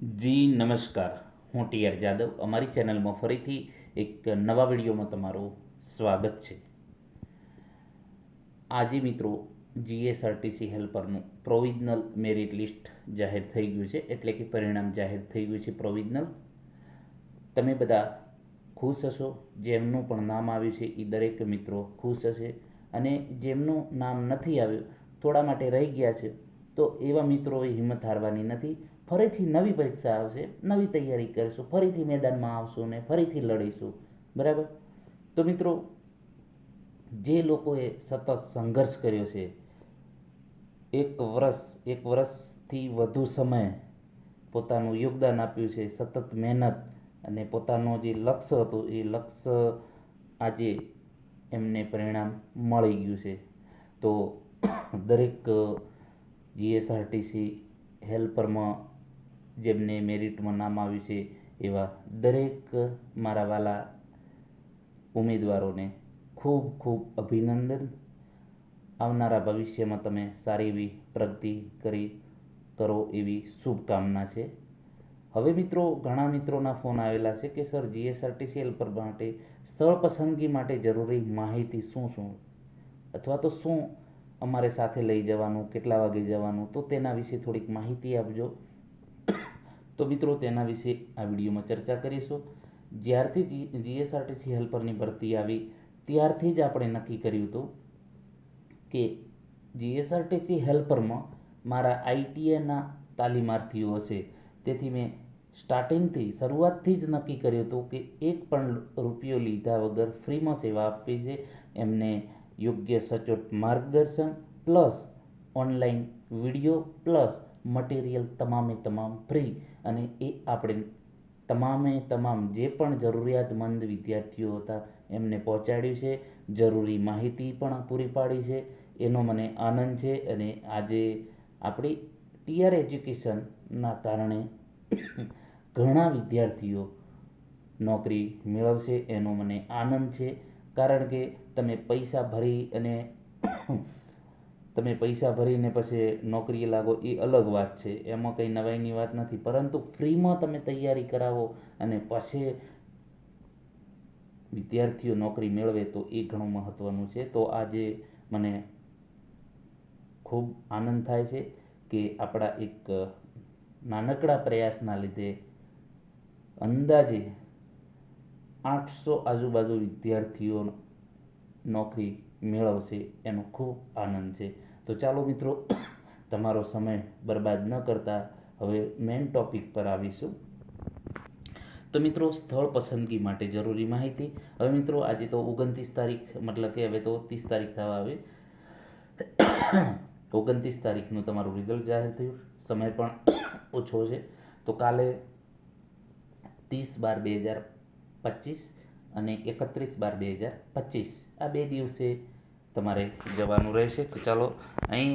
જી, નમસ્કાર. હું T R Jadav. અમારી ચેનલમાં ફરીથી એક નવા વિડીયોમાં તમારું સ્વાગત છે. આજે મિત્રો જીએસઆરટીસી હેલ્પરનું પ્રોવિઝનલ મેરિટ લિસ્ટ જાહેર થઈ ગયું છે. એટલે કે પરિણામ જાહેર થઈ ગયું છે પ્રોવિઝનલ. તમે બધા ખુશ હશો? જેમનું પણ નામ આવ્યું છે એ દરેક મિત્રો ખુશ હશે. અને જેમનું નામ નથી આવ્યું, થોડા માટે રહી ગયા છે, તો એવા મિત્રોએ હિંમત હારવાની નથી. ફરીથી નવી પરીક્ષા આવશે, નવી તૈયારી કરીશું, ફરીથી મેદાનમાં આવશું ને ફરીથી લડીશું, બરાબર? તો મિત્રો, જે લોકોએ સતત સંઘર્ષ કર્યો છે, એક વર્ષ, એક વર્ષથી વધુ સમય પોતાનું યોગદાન આપ્યું છે, સતત મહેનત અને પોતાનું જે લક્ષ્ય હતું, એ લક્ષ્ય આજે એમને પરિણામ મળી ગયું છે. તો દરેક જીએસઆરટીસી હેલ્પરમાં જેમને મેરિટમાં નામ આવ્યું છે, એવા દરેક મારા વાલા ઉમેદવારોને ખૂબ ખૂબ અભિનંદન. આવનારા ભવિષ્યમાં તમે સારી એવી પ્રગતિ કરી કરો એવી શુભકામના છે. હવે મિત્રો, ઘણા મિત્રોના ફોન આવેલા છે કે, સર જીએસઆરટીસીએલ પર માટે, સ્થળ પસંદગી માટે જરૂરી માહિતી શું શું? અથવા તો શું અમારે સાથે લઈ જવાનું, કેટલા વાગે જવાનું? તો તેના વિશે થોડીક માહિતી આપજો. તો મિત્રો, તેના વિશે આ વિડીયોમાં ચર્ચા કરીશું. જ્યારથી જીએસઆરટીસી હેલ્પરની ભરતી આવી, ત્યારથી જ આપણે નક્કી કર્યું હતું કે જીએસઆરટીસી હેલ્પરમાં મારા આઈટીઆઈના તાલીમાર્થીઓ હશે. તેથી મેં સ્ટાર્ટિંગથી, શરૂઆતથી જ નક્કી કર્યું હતું કે એક પણ રૂપિયો લીધા વગર ફ્રીમાં સેવા આપવી છે. એમને યોગ્ય સચોટ માર્ગદર્શન plus online video plus material તમામે તમામ ફ્રી અને એ આપણે તમામે તમામ જે પણ જરૂરિયાતમંદ વિદ્યાર્થીઓ હતા એમને પહોંચાડ્યું છે. જરૂરી માહિતી પણ પૂરી પાડી છે. એનો મને આનંદ છે અને આજે આપણી ટીઆર એજ્યુકેશનના કારણે ઘણા વિદ્યાર્થીઓ નોકરી મેળવશે એનો મને આનંદ છે. કારણ કે તમે પૈસા ભરી અને તમે પૈસા ભરીને પછી નોકરીએ લાગો, એ અલગ વાત છે. એમાં કંઈ નવાઈની વાત નથી. પરંતુ ફ્રીમાં તમે તૈયારી કરાવો અને પછી વિદ્યાર્થીઓ નોકરી મેળવે તો એ ઘણું મહત્ત્વનું છે. તો આજે મને ખૂબ આનંદ થાય છે કે આપણા એક નાનકડા પ્રયાસના લીધે અંદાજે આઠસો આજુબાજુ વિદ્યાર્થીઓ નોકરી મેળવશે એનો ખૂબ આનંદ છે. તો ચાલો મિત્રો, તમારો સમય બરબાદ ન કરતા હવે મેઇન ટોપિક પર આવીશું. તો મિત્રો, સ્થળ પસંદગી માટે જરૂરી માહિતી. હવે મિત્રો, આજે તો ઓગણત્રીસ તારીખ, મતલબ કે હવે તો ત્રીસ તારીખ થવા આવે. ઓગણત્રીસ તારીખનું તમારું રિઝલ્ટ જાહેર થયું. સમય પણ ઓછો છે. તો કાલે ત્રીસ બાર બે હજાર પચીસ અને એકત્રીસ બાર બે હજાર પચીસ. આ બે દિવસે તમારે જવાનું રહેશે. તો ચાલો અહીં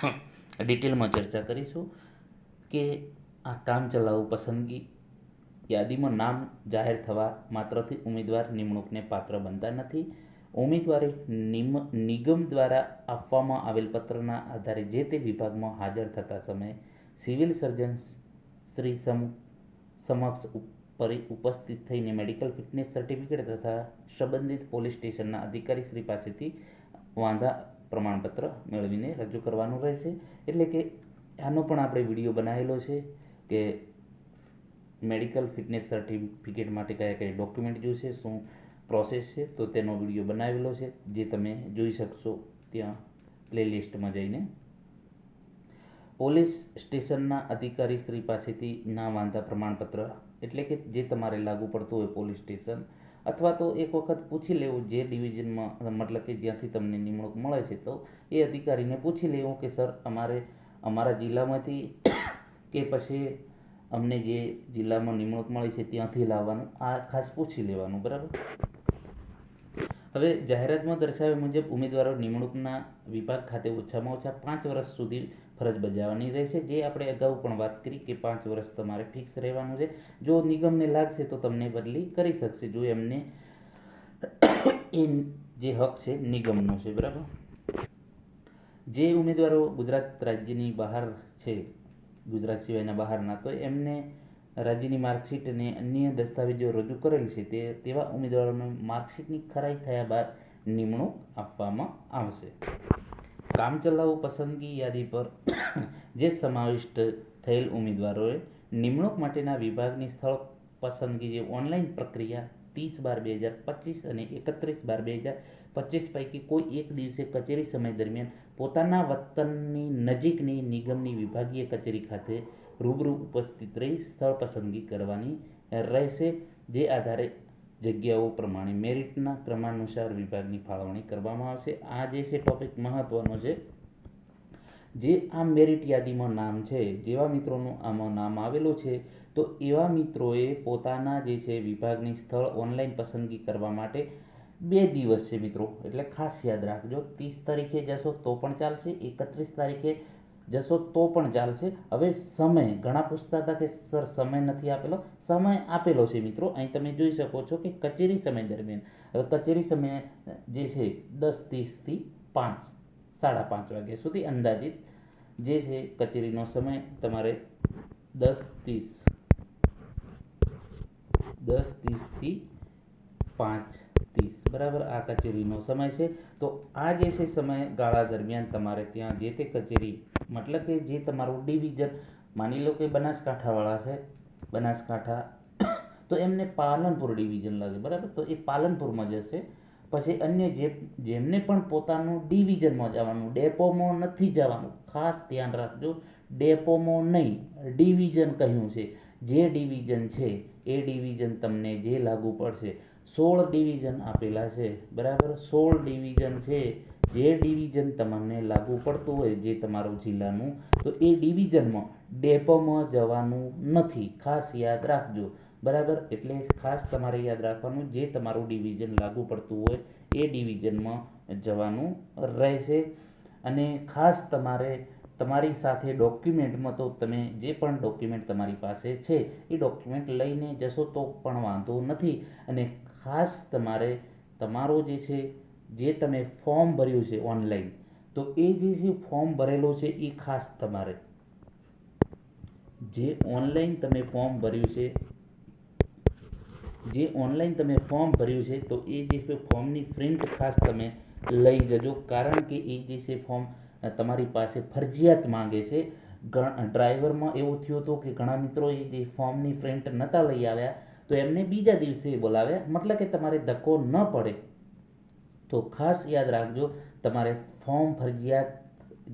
ડિટેલમાં ચર્ચા કરીશું કે આ કામચલાઉ પસંદગી યાદીમાં નામ જાહેર થવા માત્રથી ઉમેદવાર નિમણૂકને પાત્ર બનતા નથી. ઉમેદવારે નિગમ દ્વારા આપવામાં આવેલ પત્રના આધારે જે તે વિભાગમાં હાજર થતા સમયે સિવિલ સર્જન શ્રી સમ, સમક્ષ ઉપસ્થિત થઈને મેડિકલ ફિટનેસ સર્ટિફિકેટ તથા સંબંધિત પોલીસ સ્ટેશનના અધિકારી શ્રી પાસેથી વાંધા પ્રમાણપત્ર મેળવીને રજૂ કરવાનું રહેશે. એટલે કે આનો પણ આપણે વીડિયો બનાવેલો છે કે મેડિકલ ફિટનેસ સર્ટિફિકેટ માટે કયા કયા ડોક્યુમેન્ટ જોઈશે, શું પ્રોસેસ છે, તો તેનો વીડિયો બનાવેલો છે, જે તમે જોઈ શકશો ત્યાં પ્લેલિસ્ટમાં જઈને. પોલીસ સ્ટેશનના અધિકારી શ્રી પાસેથી ના વાંધા પ્રમાણપત્ર, એટલે કે જે તમારે લાગુ પડતું હોય પોલીસ સ્ટેશન અથવા તો એક વખત પૂછી લેવું જે ડિવિઝનમાં, મતલબ કે જ્યાંથી તમને નિમણૂક મળે છે, તો એ અધિકારીને પૂછી લેવું કે, સર, અમારે, અમારા જિલ્લામાંથી કે પછી અમને જે જિલ્લામાં નિમણૂક મળી છે ત્યાંથી લાવવાનું, આ ખાસ પૂછી લેવાનું, બરાબર? હવે જાહેરાતમાં દર્શાવ્યા મુજબ ઉમેદવારો નિમણૂકના વિભાગ ખાતે ઓછામાં ઓછા પાંચ વર્ષ સુધી ફરજ બજાવવાની રહેશે. જે આપણે અગાઉ પણ વાત કરી કે પાંચ વર્ષ તમારે ફિક્સ રહેવાનું છે. જો નિગમને લાગશે તો તમને બદલી કરી શકશે. જો એમને એ જે હક છે નિગમનો છે, બરાબર? જે ઉમેદવારો ગુજરાત રાજ્યની બહાર છે, ગુજરાત સિવાયના બહારના, તો એમને રાજ્યની માર્કશીટ અને અન્ય દસ્તાવેજો રજૂ કરેલ છે તે, તેવા ઉમેદવારોને માર્કશીટની ખરાઈ થયા બાદ નિમણૂક આપવામાં આવશે. કામચલાઉ પસંદગી યાદી પર જે સમાવિષ્ટ થયેલ ઉમેદવારોએ નિમણૂક માટેના વિભાગની સ્થળ પસંદગી જે ઓનલાઈન પ્રક્રિયા ત્રીસ બાર બે હજાર પચીસ અને એકત્રીસ બાર બે હજાર પચીસ પૈકી કોઈ એક દિવસે કચેરી સમય દરમિયાન પોતાના વતનની નજીકની નિગમની વિભાગીય કચેરી ખાતે રૂબરૂ ઉપસ્થિત રહી સ્થળ પસંદગી કરવાની રહેશે. જે આધારે જગ્યાઓ પ્રમાણે મેરિટના ક્રમાનુસાર વિભાગની ફાળવણી કરવામાં આવશે. આ જે છે ટોપિક મહત્ત્વનો છે, જે આ મેરિટ યાદીમાં નામ છે, જેવા મિત્રોનું આમાં નામ આવેલું છે, તો એવા મિત્રોએ પોતાના જે છે વિભાગની સ્થળ ઓનલાઈન પસંદગી કરવા માટે બે દિવસ છે મિત્રો, એટલે ખાસ યાદ રાખજો, ત્રીસ તારીખે જશો તો પણ ચાલશે, એકત્રીસ તારીખે જશો તો પણ ચાલશે. હવે સમય, ઘણા પૂછતા હતા કે, સર, સમય નથી આપેલો? સમય આપેલો છે મિત્રો. અહીં તમે જોઈ શકો છો કે કચેરી સમય દરમિયાન. હવે કચેરી સમય જે છે દસ ત્રીસથી પાંચ, સાડા પાંચ વાગ્યા સુધી અંદાજિત જે છે કચેરીનો સમય તમારે દસ ત્રીસ, દસ ત્રીસથી પાંચ ત્રીસ. બરાબર? આ કચેરીનો સમય છે. તો આ જે છે સમયગાળા દરમિયાન તમારે ત્યાં જે તે કચેરી મતલબ કે જે તમારું ડિવિઝન માની લો કે બનાસકાંઠાવાળા છે બનાસકાંઠા. તો એમને પાલનપુર ડિવિઝન લાગે, બરાબર? તો એ પાલનપુરમાં જશે. પછી અન્ય જે જેમને પણ પોતાનું ડિવિઝનમાં જવાનું, ડેપોમાં નથી જવાનું, ખાસ ધ્યાન રાખજો, ડેપોમાં નહીં, ડિવિઝન કહ્યું છે. જે ડિવિઝન છે, એ ડિવિઝન તમને જે લાગુ પડશે, સોળ ડિવિઝન આપેલા છે, બરાબર? સોળ ડિવિઝન છે, જે ડિવિઝન તમને લાગુ પડતું હોય, જે તમારું જિલ્લાનું, તો એ ડિવિઝનમાં ડેપોમાં જવાનું નથી. ખાસ યાદ રાખજો. બરાબર? એટલે ખાસ તમારે યાદ રાખવાનું, જે તમારું ડિવિઝન લાગુ પડતું હોય, એ ડિવિઝનમાં જવાનું રહેશે. અને ખાસ તમારે, તમારી સાથે ડોક્યુમેન્ટમાં તો તમે જે પણ ડોક્યુમેન્ટ તમારી પાસે છે, એ ડોક્યુમેન્ટ લઈને જશો તો પણ વાંધો નથી. અને ખાસ તમારે, તમારો જે છે, જે તમે ફોર્મ ભર્યું છે ઓનલાઈન, તો એ જે છે ફોર્મ ભરેલો છે, એ ખાસ તમારે જે ઓનલાઈન તમે ફોર્મ ભર્યું છે, જે ઓનલાઈન તમે ફોર્મ ભર્યું છે, તો એ જે છે ફોર્મની પ્રિન્ટ ખાસ તમે લઈ જજો. કારણ કે એ જે છે ફોર્મ તમારી પાસે ફરજિયાત માંગે છે. ડ્રાઈવરમાં એવું થયું હતું કે ઘણા મિત્રો એ જે ફોર્મની પ્રિન્ટ નહોતા લઈ આવ્યા, તો એમને બીજા દિવસે બોલાવ્યા. મતલબ કે તમારે ધક્કો ન પડે. તો ખાસ યાદ રાખજો, તમારે ફોર્મ ફરજિયાત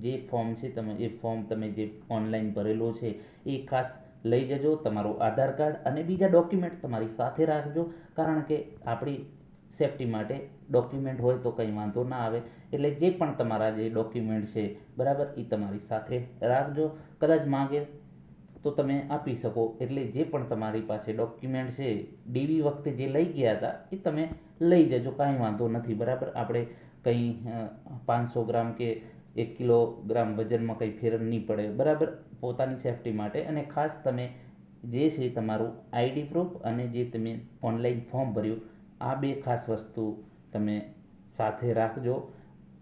જે ફોર્મ છે તમે, એ ફોર્મ તમે જે ઓનલાઈન ભરેલો છે, એ ખાસ લઈ જજો, તમારું આધાર કાર્ડ અને બીજા ડોક્યુમેન્ટ તમારી સાથે રાખજો. કારણ કે આપણી સેફટી માટે ડોક્યુમેન્ટ હોય તો કંઈ વાંધો ના આવે. એટલે જે પણ તમારા જે ડોક્યુમેન્ટ છે, બરાબર એ તમારી સાથે રાખજો. કદાચ માગે તો તમે આપી શકો. એટલે જે પણ તમારી પાસે ડોક્યુમેન્ટ છે ડીવી વખતે જે લઈ ગયા હતા, એ તમે લઈ જજો. કાંઈ વાંધો નથી, બરાબર? આપણે કંઈ પાંચસો ગ્રામ કે એક કિલોગ્રામ વજનમાં કંઈ ફેર નહીં પડે. બરાબર? પોતાની સેફટી માટે. અને ખાસ તમે જે છે તમારું આઈડી પ્રૂફ અને જે તમે ઓનલાઈન ફોર્મ ભર્યું, આ બે ખાસ વસ્તુ તમે સાથે રાખજો.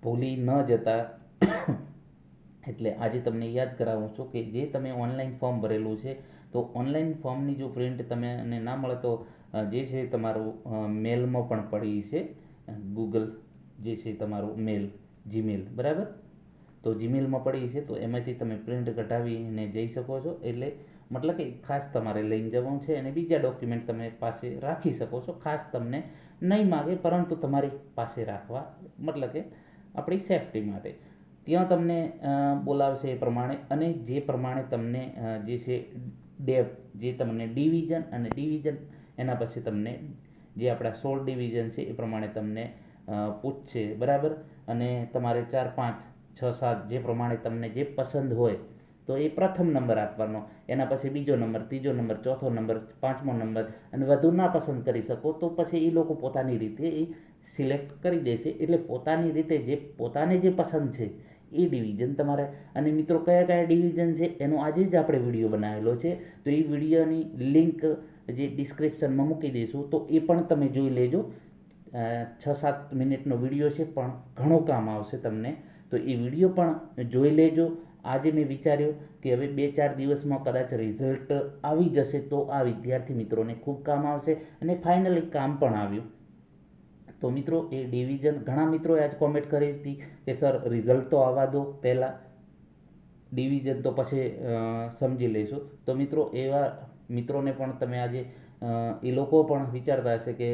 ભૂલી ન જતા. એટલે આજે તમને યાદ કરાવું છું કે જે તમે ઓનલાઈન ફોર્મ ભરેલું છે, તો ઓનલાઈન ફોર્મની જો પ્રિન્ટ તમે અને ના મળે તો જે છે તમારું મેલમાં પણ પડી છે, ગૂગલ જે છે તમારું મેલ જીમેલ બરાબર? તો જીમેલમાં પડી છે, તો એમાંથી તમે પ્રિન્ટ કઢાવીને જઈ શકો છો. એટલે મતલબ કે ખાસ તમારે લઈને જવાનું છે અને બીજા ડોક્યુમેન્ટ તમે પાસે રાખી શકો છો. ખાસ તમને નહીં માગે, પરંતુ તમારી પાસે રાખવા, મતલબ કે આપણી સેફટી માટે. ત્યાં તમને બોલાવશે એ પ્રમાણે અને જે પ્રમાણે તમને જે છે ડેપ જે તમને ડિવિઝન અને ડિવિઝન એના પછી તમને જે આપણા સોળ ડિવિઝન છે એ પ્રમાણે તમને પૂછશે. બરાબર? અને તમારે ચાર પાંચ છ સાત જે પ્રમાણે તમને જે પસંદ હોય, તો એ પ્રથમ નંબર આપવાનો. એના પછી બીજો નંબર, ત્રીજો નંબર, ચોથો નંબર, પાંચમો નંબર અને વધુ ના પસંદ કરી શકો, તો પછી એ લોકો પોતાની રીતે એ સિલેક્ટ કરી દેશે. એટલે પોતાની રીતે જે, પોતાને જે પસંદ છે, એ ડિવિઝન તમારે. અને મિત્રો, કયા કયા ડિવિઝન છે, એનો આજે જ આપણે વીડિયો બનાવેલો છે, તો એ વિડીયોની લિંક જે ડિસ્ક્રિપ્શનમાં મૂકી દઈશું, તો એ પણ તમે જોઈ લેજો. છ સાત મિનિટનો વીડિયો છે, પણ ઘણો કામ આવશે તમને. તો એ વીડિયો પણ જોઈ લેજો. આજે મેં વિચાર્યું કે હવે બે ચાર દિવસમાં કદાચ રિઝલ્ટ આવી જશે તો આ વિદ્યાર્થી મિત્રોને ખૂબ કામ આવશે અને ફાઇનલી કામ પણ આવ્યું. તો મિત્રો, એ ડિવિઝન ઘણા મિત્રોએ આજ કોમેન્ટ કરી હતી કે સર રિઝલ્ટ તો આવવા દો પહેલાં. ડિવિઝન તો પછી સમજી લઈશું તો મિત્રો, એવા મિત્રોને પણ તમે આજે એ લોકો પણ વિચારતા હશે કે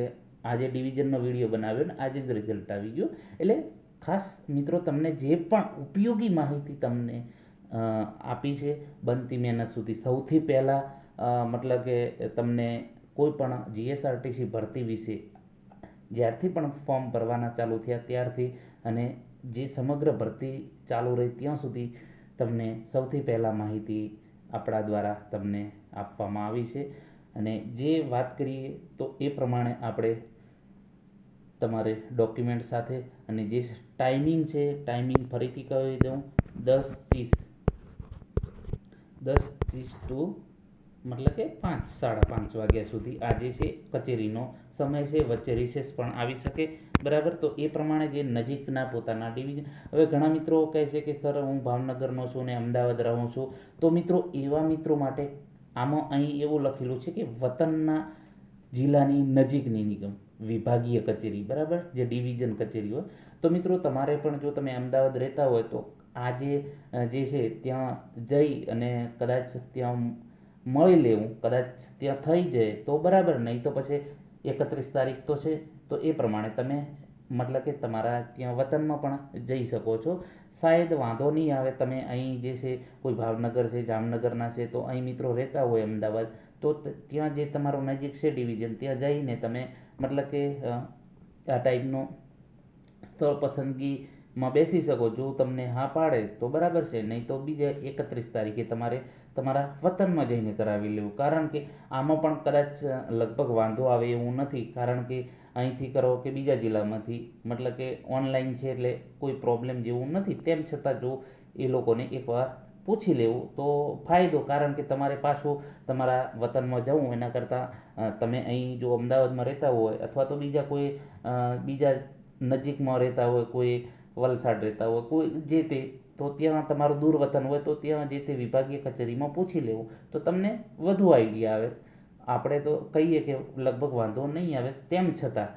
આજે ડિવિઝનનો વીડિયો બનાવ્યો ને આજે જ રિઝલ્ટ આવી ગયું. એટલે ખાસ મિત્રો તમને જે પણ ઉપયોગી માહિતી તમને આપી છે, બનતી મહેનત સુધી સૌથી પહેલાં મતલબ કે તમને કોઈ પણ જીએસઆરટીસી ભરતી વિશે જ્યારથી પણ ફોર્મ ભરવાના ચાલુ થયા ત્યારથી અને જે સમગ્ર ભરતી ચાલુ રહી ત્યાં સુધી તમને સૌથી પહેલાં માહિતી આપણા દ્વારા તમને આપવામાં આવી છે. અને જે વાત કરીએ તો એ પ્રમાણે આપણે તમારે ડોક્યુમેન્ટ સાથે અને જે ટાઈમિંગ છે ટાઈમિંગ ફરીથી કહી દઉં, દસ ત્રીસ. દસ ત્રીસ ટુ મતલબ કે પાંચ, સાડા પાંચ વાગ્યા સુધી આજે છે કચેરીનો સમય છે, વચ્ચે રિસેસ પણ આવી શકે. બરાબર? તો એ પ્રમાણે જે નજીકના પોતાના ડિવિઝન હવે ઘણા મિત્રો કહે છે કે, સર, હું ભાવનગરનો છું ને અમદાવાદ રહું છું. તો મિત્રો, એવા મિત્રો માટે આમાં અહીં એવું લખેલું છે કે વતનના જિલ્લાની નજીકની નિગમ. વિભાગીય કચેરી, બરાબર? જે ડિવિઝન કચેરી હોય. તો મિત્રો, તમારે પણ જો તમે અમદાવાદ રહેતા હોય તો આજે જે છે, ત્યાં જઈ અને કદાચ ત્યાં મળી લેવું, કદાચ ત્યાં થઈ જાય, તો બરાબર. નહીં તો પછી એકત્રીસ તારીખ તો છે. તો એ પ્રમાણે તમે મતલબ કે તમારા ત્યાં વતનમાં પણ જઈ શકો છો. શાયદ વાંધો નહીં આવે તમે અહીં જે છે, કોઈ ભાવનગર છે, જામનગરના છે, તો અહીં મિત્રો રહેતા હોય અમદાવાદ તો, ત્યાં જે તમારો નજીક છે ડિવિઝન, ત્યાં જઈને તમે મતલબ કે આ ટાઈપનું સ્થળ પસંદગીમાં બેસી શકો જો તમને હા પાડે તો બરાબર છે, નહીં તો બીજા એકત્રીસ તારીખે તમારે તમારા વતનમાં જઈને કરાવી લેવું. કારણ કે આમાં પણ કદાચ લગભગ વાંધો આવે એવું નથી. કારણ કે અહીંથી કરો કે બીજા જિલ્લામાંથી. મતલબ કે ઓનલાઈન છે એટલે કોઈ પ્રોબ્લેમ જેવું નથી. તેમ છતાં જો એ લોકોને એકવાર પૂછી લેવું, તો ફાયદો, કારણ કે તમારે પાછું તમારા વતનમાં જવું, એના કરતાં તમે અહીં જો અમદાવાદમાં રહેતા હોય, અથવા તો બીજા કોઈ બીજા નજીકમાં રહેતા હોય, કોઈ વલસાડ રહેતા હોય, કોઈ જે તે, તો ત્યાં તમારું દૂર વતન હોય, તો ત્યાં જે તે વિભાગીય કચેરીમાં પૂછી લેવું, તો તમને વધુ આઈડિયા આવે. આપણે તો કહીએ કે લગભગ વાંધો નહીં આવે, તેમ છતાં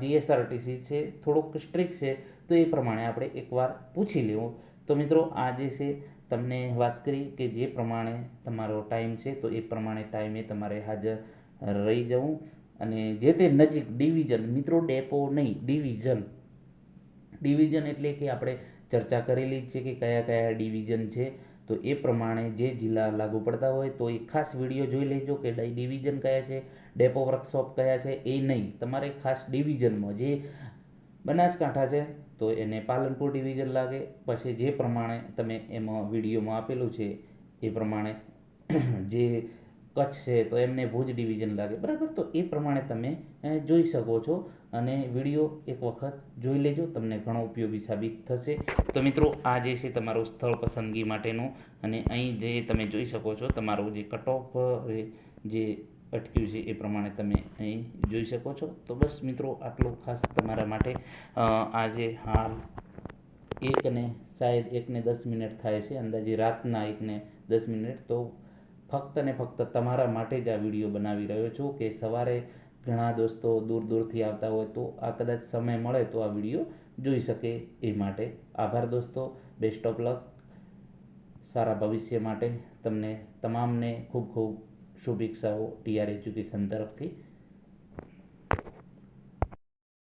જીએસઆરટીસી છે, થોડુંક સ્ટ્રિક્ટ છે, તો એ પ્રમાણે આપણે એકવાર પૂછી લેવું. તો મિત્રો, આ જે છે તમને વાત કરી કે જે પ્રમાણે તમારો ટાઈમ છે, તો એ પ્રમાણે ટાઈમે તમારે હાજર રહી જવું. અને જે તે નજીક ડિવિઝન, મિત્રો ડેપો નહીં, ડિવિઝન. ડિવિઝન એટલે કે આપણે ચર્ચા કરેલી જ છે કે કયા કયા ડિવિઝન છે, તો એ પ્રમાણે જે જિલ્લા લાગુ પડતા હોય, તો એ ખાસ વીડિયો જોઈ લેજો કે ડિવિઝન કયા છે, ડેપો વર્કશોપ કયા છે, એ નહીં. તમારે ખાસ ડિવિઝનમાં જે બનાસકાંઠા છે તો એને પાલનપુર ડિવિઝન લાગે. પછી જે પ્રમાણે તમે એમાં વિડીયોમાં આપેલું છે, એ પ્રમાણે જે કચ્છ છે, તો એમને ભુજ ડિવિઝન લાગે. બરાબર? તો એ પ્રમાણે તમે જોઈ શકો છો. અને વીડિયો એક વખત જોઈ લેજો. તમને ઘણો ઉપયોગી સાબિત થશે. તો મિત્રો, આ જે છે તમારું સ્થળ પસંદગી માટેનું. અને અહીં જે તમે જોઈ શકો છો, તમારું જે કટ ઓફ જે અટક્યું છે એ પ્રમાણે તમે અહીં જોઈ શકો છો. તો બસ મિત્રો, આટલું ખાસ તમારા માટે આજે હાલ એક ને શાયદ એકને દસ મિનિટ થાય છે, અંદાજે રાતના એકને દસ મિનિટ. તો ફક્ત ને ફક્ત તમારા માટે જ આ વીડિયો બનાવી રહ્યો છું કે સવારે ઘણા દોસ્તો દૂર દૂરથી આવતા હોય તો આ કદાચ સમય મળે તો આ વીડિયો જોઈ શકે એ માટે. આભાર દોસ્તો બેસ્ટ ઓફ લક સારા ભવિષ્ય માટે તમને તમામને ખૂબ ખૂબ શુભેચ્છાઓ ટીઆર એજ્યુકેશન તરફથી.